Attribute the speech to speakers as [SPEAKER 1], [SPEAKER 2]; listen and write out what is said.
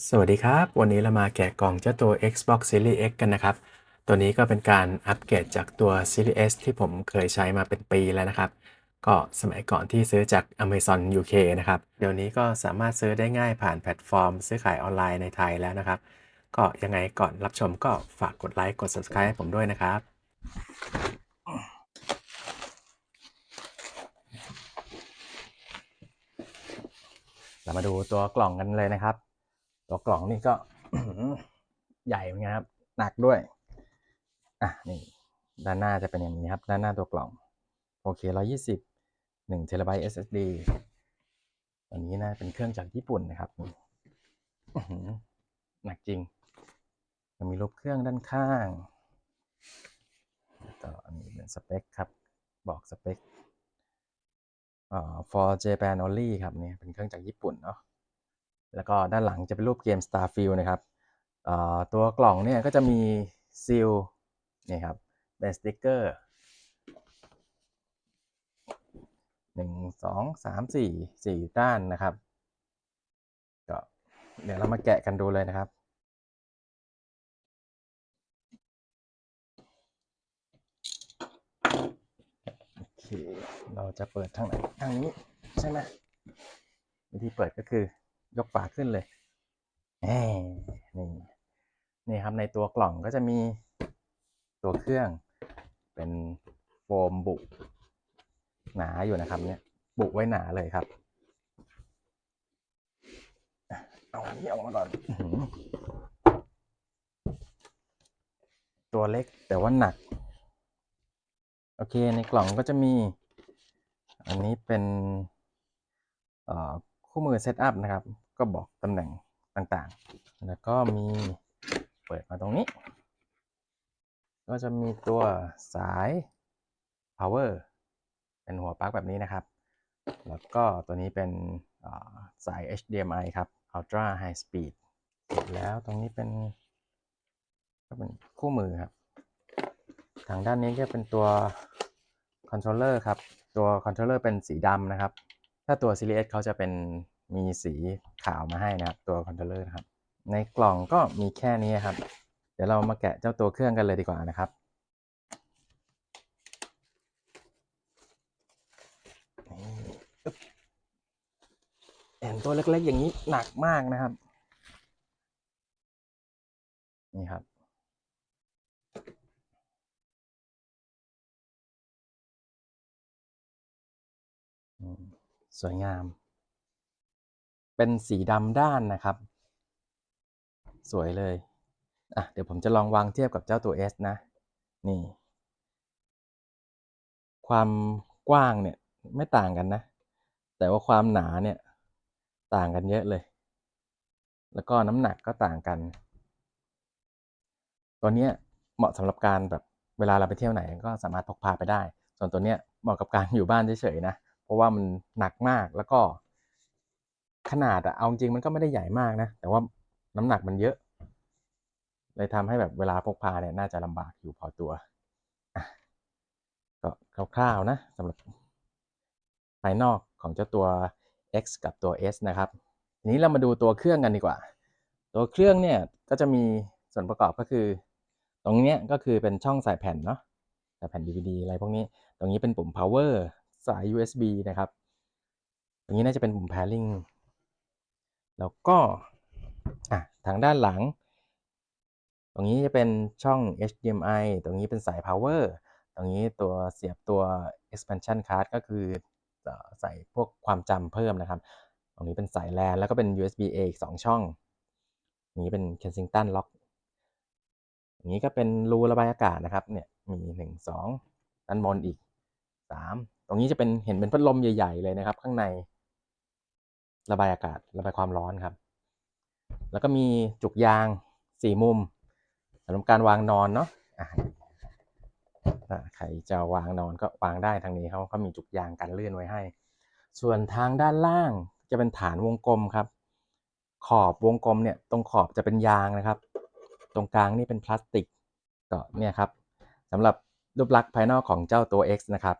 [SPEAKER 1] สวัสดีครับ วันนี้เรามาแกะกล่องเจ้าตัว Xbox Series X กันนะครับ ตัวนี้ก็เป็นการอัปเกรดจากตัว Series S ที่ผมเคยใช้มาเป็นปีแล้วนะครับ ก็สมัยก่อนที่ซื้อจาก Amazon UK นะครับ เดี๋ยวนี้ก็สามารถซื้อได้ง่ายผ่านแพลตฟอร์ม ซื้อขายออนไลน์ในไทยแล้วนะครับ ก็ยังไงก่อนรับชมก็ฝากกดไลค์กด Subscribe ให้ผมด้วยนะครับเรามาดูตัวกล่องกันเลยนะครับ ตัวกล่องนี่ก็ใหญ่เหมือนกันครับ หนักด้วย อะ นี่ ด้านหน้าจะเป็นอย่างนี้ครับ ด้านหน้าตัวกล่อง โอเคร้อยี่สิบหนึ่งเทราไบต์ SSD ตัวนี้นะ เป็นเครื่องจากญี่ปุ่นนะครับ หนักจริงยังมีรูปเครื่องด้านข้างต่ออันนี้เป็นสเปคครับ บอกสเปคอ่า for Japan only ครับนี่เป็นเครื่องจากญี่ปุ่นเนาะ แล้วก็ด้านหลังจะเป็นรูปเกม Starfield นะครับตัวกล่องเนี่ยก็จะมีซีลนี่ครับเป็นสติกเกอร์หนึ่งสองสามสี่สี่ด้านนะครับก็เดี๋ยวเรามาแกะกันดูเลยนะครับ โอเค เราจะเปิดทางไหนทางนี้ใช่ไหมวิธีเปิดก็คือ ยกฝาขึ้นเลยนี่นี่ครับในตัวกล่องก็จะมีตัวเครื่องเป็นโฟมบุหนาอยู่นะครับ เนี่ย บุไว้หนาเลยครับเอาอันนี้ออกมาก่อนตัวเล็กแต่ว่าหนัก โอเคในกล่องก็จะมี อันนี้เป็นคู่มือเซตอัพนะครับ ก็บอกตำแหน่งต่างๆ แล้วก็มีเปิดมาตรงนี้ ก็จะมีตัวสาย power เป็นหัวปลั๊กแบบนี้นะครับ แล้วก็ตัวนี้เป็นสาย HDMI ครับ Ultra High Speed แล้วตรงนี้เป็น ก็เป็นคู่มือครับ ทางด้านนี้ก็เป็นตัวคอนโทรลเลอร์ครับ ตัวคอนโทรลเลอร์เป็นสีดำนะครับ ถ้าตัว Series เขาจะเป็น มีสีขาวมาให้นะครับ ตัวคอนโทรลเลอร์นะครับ ในกล่องก็มีแค่นี้ครับ เดี๋ยวเรามาแกะเจ้าตัวเครื่องกันเลยดีกว่านะครับนี่อึ๊บเห็นตัวเล็กๆอย่างนี้หนักมากนะครับ นี่ครับสวยงาม เป็นสีดำด้านนะครับ สวยเลยอะเดี๋ยวผมจะลองวางเทียบกับเจ้าตัว S นะ นี่ ความกว้างเนี่ยไม่ต่างกันนะ แต่ว่าความหนาเนี่ยต่างกันเยอะเลย แล้วก็น้ำหนักก็ต่างกัน ตัวเนี้ยเหมาะสำหรับการแบบเวลาเราไปเที่ยวไหนก็สามารถพกพาไปได้ ส่วนตัวเนี้ยเหมาะกับการอยู่บ้านเฉยๆนะ เพราะว่ามันหนักมากแล้วก็ ขนาดอะเอาจริงมันก็ไม่ได้ใหญ่มากนะ แต่ว่าน้ำหนักมันเยอะ เลยทำให้แบบเวลาพกพาเนี่ยน่าจะลำบากอยู่พอตัวก็คร่าวๆนะสำหรับภายนอกของเจ้าตัว X กับตัว S นะครับทีนี้เรามาดูตัวเครื่องกันดีกว่า ตัวเครื่องเนี่ยก็จะมีส่วนประกอบก็คือ ตรงนี้ก็คือเป็นช่องใส่แผ่นเนาะใส่แผ่น DVD อะไรพวกนี้ตรงนี้เป็นปุ่ม power สาย USB นะครับ ตรงนี้น่าจะเป็นปุ่ม pairing แล้วก็ทางด้านหลัง ตรงนี้จะเป็นช่อง HDMI ตรงนี้เป็นสาย power ตรงนี้ตัวเสียบตัว expansion card ก็คือใส่พวกความจำเพิ่มนะครับ ตรงนี้เป็นสาย LAN แล้วก็เป็น USB A อีก2ช่องอย่างนี้เป็น Kensington lock อย่างนี้ก็เป็นรูระบายอากาศนะครับ เนี่ยมี 1 2 ด้านบนอีก 3 ตรงนี้จะเป็นเห็นเป็นพัดลมใหญ่ ๆ เลยนะครับ ข้างใน ระบายอากาศระบายความร้อนครับ แล้วก็มีจุกยาง4มุมสำหรับการวางนอนเนาะใครจะวางนอนก็วางได้ทางนี้เขาเขามีจุกยางกันเลื่อนไว้ให้ ส่วนทางด้านล่างจะเป็นฐานวงกลมครับ ขอบวงกลมเนี่ยตรงขอบจะเป็นยางนะครับ ตรงกลางนี่เป็นพลาสติกก็เนี่ยครับสำหรับรูปลักษณ์ภายนอกของเจ้าตัว X นะครับ